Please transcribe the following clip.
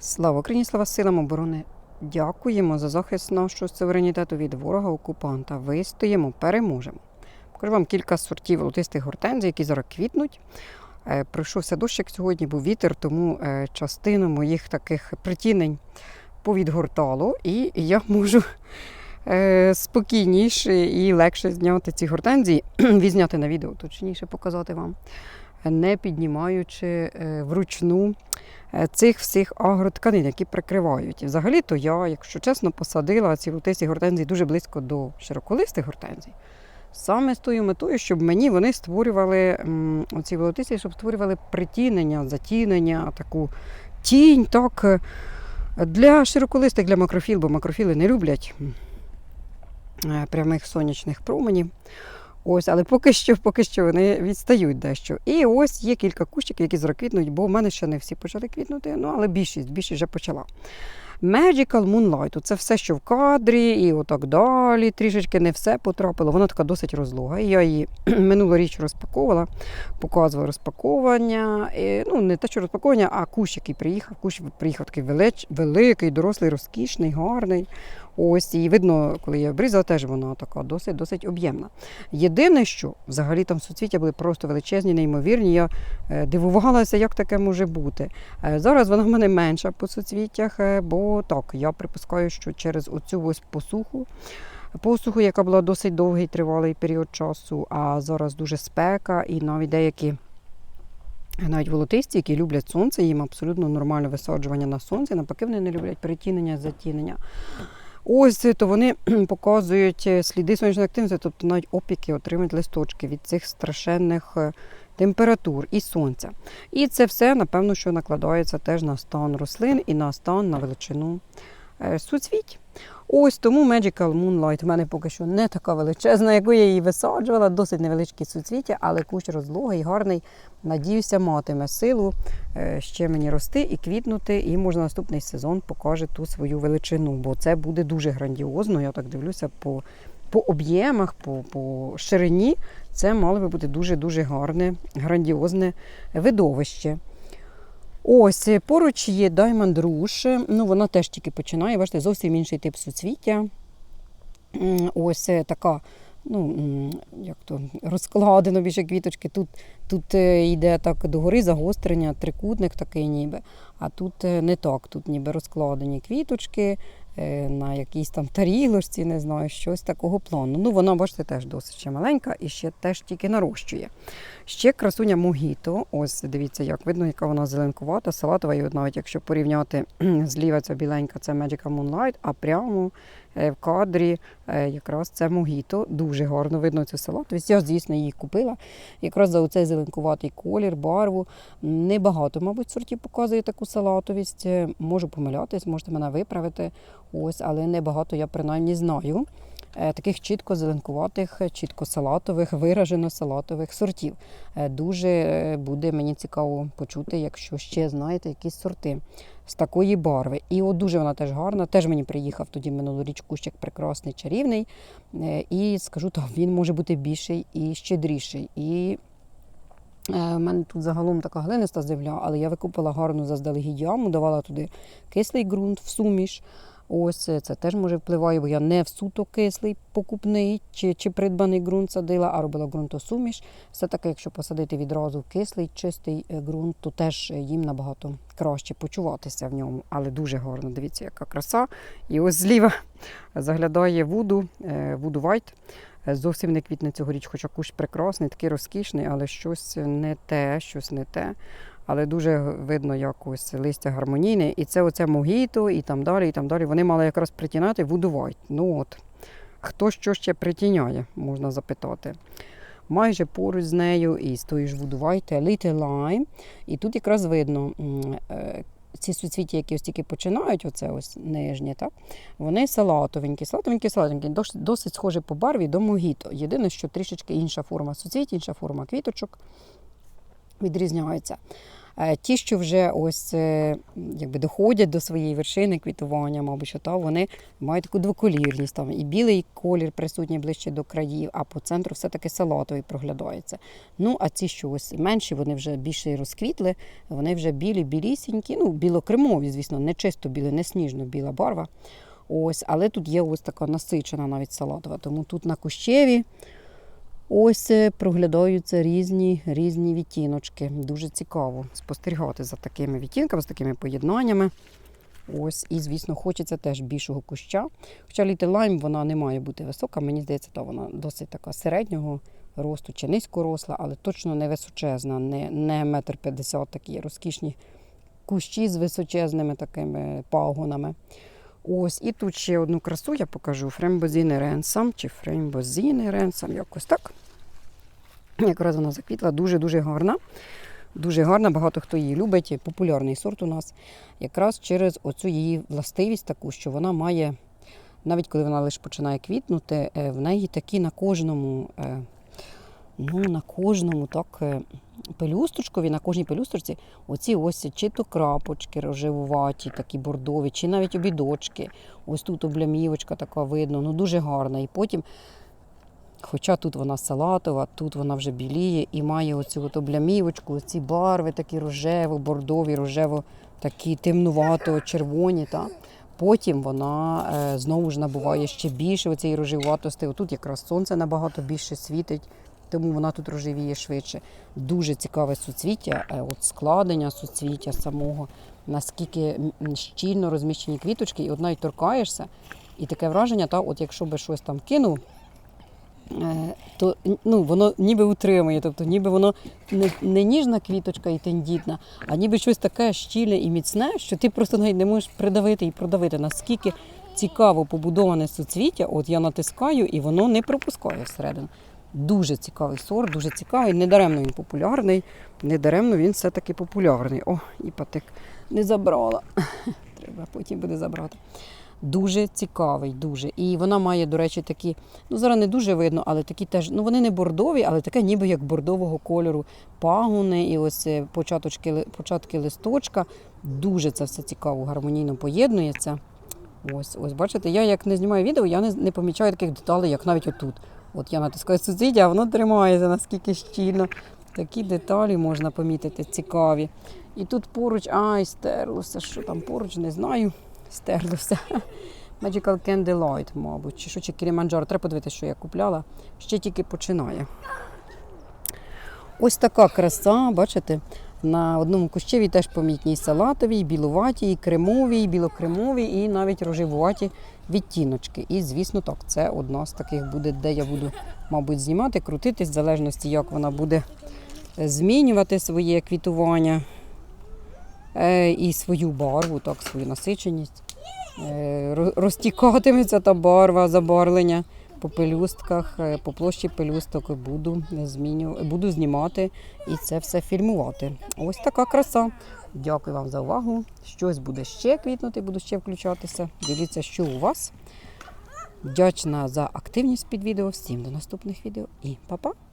Слава Україні, слава силам оборони. Дякуємо за захист нашого суверенітету від ворога окупанта. Вистоїмо, переможемо. Покажу вам кілька сортів лотистих гортензій, які зараз квітнуть. Е, Пройшовся дощик сьогодні, був вітер, тому е, частину моїх таких притінень повідгортало, і я можу е, спокійніше і легше зняти ці гортензії, відзняти на відео, точніше показати вам, не піднімаючи е, вручну е, цих всіх агротканин, які прикривають. І взагалі-то я, якщо чесно, посадила ці лотисті гортензії дуже близько до широколистих гортензій. Саме з тою метою, щоб мені вони створювали оці волотисті, щоб створювали притінення, затінення, таку тінь, так, е, для широколистих, для макрофіл, бо макрофіли не люблять прямих сонячних променів. Ось, але поки що, поки що вони відстають дещо. І ось є кілька кущиків, які зараз квітнуть, бо в мене ще не всі почали квітнути, ну але більшість, більшість вже почала. Magical Moonlight це все, що в кадрі, і отак далі. Трішечки не все потрапило. Вона така досить розлога. Я її минулоріч розпаковувала, показувала розпаковування. І, ну, не те, що розпаковування, а кущ, який приїхав. Кущ приїхав такий велич, великий, дорослий, розкішний, гарний. Ось, і видно, коли я обрізала, теж вона така досить досить об'ємна. Єдине, що взагалі там суцвіття були просто величезні, неймовірні. Я е, дивувалася, як таке може бути. Е, Зараз вона в мене менша по суцвіттях, е, бо так, я припускаю, що через оцю ось посуху. Посуху, яка була досить довгий тривалий період часу, а зараз дуже спека, і навіть деякі навіть волотисті, які люблять сонце, їм абсолютно нормальне висаджування на сонці, навпаки, вони не люблять перетінення, затінення. Ось то вони показують е, сліди сонячної активності, тобто навіть опіки отримують листочки від цих страшенних е, температур і сонця. І це все, напевно, що накладається теж на стан рослин і на стан на величину е, суцвіть. Ось тому Magical Moonlight в мене поки що не така величезна, яку я її висаджувала, досить невеличкі суцвіття, але кущ розлогий, гарний. Надіюся, матиме силу е, ще мені рости і квітнути, і може наступний сезон покаже ту свою величину, бо це буде дуже грандіозно. Я так дивлюся по, по об'ємах, по, по ширині. Це мало би бути дуже-дуже гарне, грандіозне видовище. Ось е, поруч є Diamond Rouge, Ну, вона теж тільки починає. Бачите, зовсім інший тип суцвіття. Ось е, така, ну, як то, розкладено більше квіточки. Тут, тут е, йде так догори загострення, трикутник такий ніби. А тут не так. Тут ніби розкладені квіточки на якійсь там тарілочці, не знаю, щось такого плану. Ну, вона, бачите, теж досить ще маленька і ще теж тільки нарощує. Ще красуня Могіто. Ось дивіться, як видно, яка вона зеленкувата, салатова. І навіть якщо порівняти зліва ця біленька, це Magical Moonlight, а прямо е, в кадрі е, якраз це Могіто. Дуже гарно видно цю салатовість. Я, звісно, її купила. Якраз за оцей зеленкуватий колір, барву. Небагато, мабуть, сортів показує таку салатовість. Е, Можу помилятись, можете мене виправити. Ось, але небагато я принаймні знаю е, таких чітко зеленкуватих, е, чітко салатових, виражено салатових сортів. Е, Дуже е, буде мені цікаво почути, якщо ще знаєте якісь сорти з такої барви. І от дуже вона теж гарна. Теж мені приїхав тоді минулоріч кущик прекрасний, чарівний. Е, І скажу так, він може бути більший і щедріший. І в мене тут загалом така глиниста земля, але я викупила гарну заздалегідь яму, давала туди кислий ґрунт в суміш. Ось це теж може впливає, бо я не в суто кислий покупний чи, чи придбаний ґрунт садила, а робила ґрунтосуміш. Все таки, якщо посадити відразу кислий, чистий е, ґрунт, то теж е, їм набагато краще почуватися в ньому. Але дуже гарно. Дивіться, яка краса. І ось зліва заглядає Вуду, е, Вуду Вайт. Зовсім не квітне цьогоріч, хоча кущ прекрасний, такий розкішний, але щось не те, щось не те. Але дуже видно якось листя гармонійне. І це оце могіто, і там далі, і там далі. Вони мали якраз притінати вудувать. Ну от, хто що ще притіняє, можна запитати. Майже поруч з нею і з тою ж вудувайте Little Lime. І тут якраз видно е, ці суцвіття, які ось тільки починають, оце ось нижнє, так? Вони салатовенькі, салатовенькі, салатовенькі, досить, схожі по барві до могіто. Єдине, що трішечки інша форма суцвіть, інша форма квіточок відрізняється. Е, Ті, що вже ось е, якби доходять до своєї вершини квітування, мабуть, що та вони мають таку двоколірність. Там і білий колір присутній ближче до країв, а по центру все-таки салатовий проглядається. Ну, а ці, що ось менші, вони вже більше розквітли, вони вже білі, білісінькі, ну, білокремові, звісно, не чисто білі, не сніжно-біла барва. Ось, але тут є ось така насичена навіть салатова. Тому тут на кущеві ось е, проглядаються різні, різні відтіночки. Дуже цікаво спостерігати за такими відтінками, з такими поєднаннями. Ось, і, звісно, хочеться теж більшого куща. Хоча Little Lime вона не має бути висока, мені здається, то вона досить така середнього росту чи низькоросла, але точно не височезна, не, не метр п'ятдесят такі розкішні кущі з височезними такими пагонами. Ось, і тут ще одну красу я покажу. Фрембозіне ренсам чи фрембозіне ренсам, якось так. Якраз вона заквітла, дуже-дуже гарна. Дуже гарна, багато хто її любить. Популярний сорт у нас. Якраз через оцю її властивість таку, що вона має, навіть коли вона лише починає квітнути, е, в неї такі на кожному, е, ну, на кожному так, е, пелюсточкові, на кожній пелюсточці оці ось чи то крапочки рожевуваті, такі бордові, чи навіть обідочки. Ось тут облямівочка така видно, ну дуже гарна. І потім, хоча тут вона салатова, тут вона вже біліє і має оцю от облямівочку, ці барви такі рожево, бордові, рожево, такі темнувато, червоні. Та? Потім вона е, знову ж набуває ще більше оцієї рожевуватості. Отут якраз сонце набагато більше світить, тому вона тут рожевіє швидше. Дуже цікаве суцвіття, е, от складення суцвіття самого, наскільки щільно розміщені квіточки, і от навіть торкаєшся, і таке враження, та, от якщо би щось там кинув, е, то ну, воно ніби утримує, тобто ніби воно не, не ніжна квіточка і тендітна, а ніби щось таке щільне і міцне, що ти просто навіть не можеш придавити і продавити, наскільки цікаво побудоване суцвіття, от я натискаю і воно не пропускає всередину. Дуже цікавий сорт, дуже цікавий. Недаремно він популярний. Недаремно він все-таки популярний. О, і патик не забрала. Треба потім буде забрати. Дуже цікавий, дуже. І вона має, до речі, такі, ну зараз не дуже видно, але такі теж, ну вони не бордові, але таке ніби як бордового кольору пагони і ось е, початочки, початки листочка. Дуже це все цікаво, гармонійно поєднується. Ось, ось, бачите, я як не знімаю відео, я не, не помічаю таких деталей, як навіть отут. От я натискаю суцвіття, а воно тримається наскільки щільно. Такі деталі можна помітити, цікаві. І тут поруч, ай, стерлося, що там поруч, не знаю. Стерлося. Magical Candlelight, мабуть, чи що, чи Kilimanjaro. Треба подивитися, що я купляла. Ще тільки починає. Ось така краса, бачите, на одному кущеві теж помітні салатові, білуваті, кремові, білокремові, і навіть рожевуваті відтіночки. І, звісно, так, це одна з таких буде, де я буду, мабуть, знімати, крутитись, в залежності, як вона буде е, змінювати своє квітування е, і свою барву, так, свою насиченість. Е, розтікатиметься та барва, забарвлення по пелюстках, е, по площі пелюсток буду, зміню, буду знімати і це все фільмувати. Ось така краса. Дякую вам за увагу. Щось буде ще квітнути, буду ще включатися. Діліться, що у вас. Вдячна за активність під відео. Всім до наступних відео і па-па!